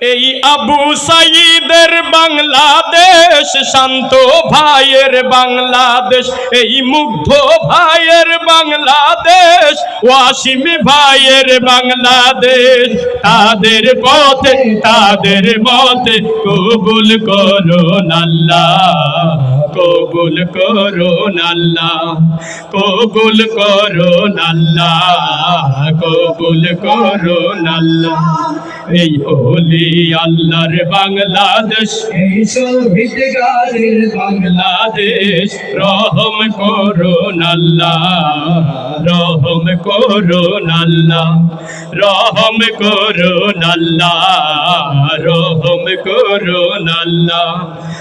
এই আবু সাইদের বাংলাদেশ, শান্ত ভাইয়ের বাংলাদেশ, এই মুগ্ধ ভাইয়ের বাংলাদেশ, ওয়াসিম ভাইয়ের বাংলাদেশ। তাদের পথে, তাদের মতে কবুল করো আল্লাহ কবুল করো আল্লাহ কবুল করো আল্লাহ কবুল করো আল্লাহ এই ওলি আল্লাহর বাংলাদেশ এই বাংলাদেশ। রহম করো আল্লাহ রহম করো আল্লাহ রহম করো আল্লাহ রহম করো আল্লাহ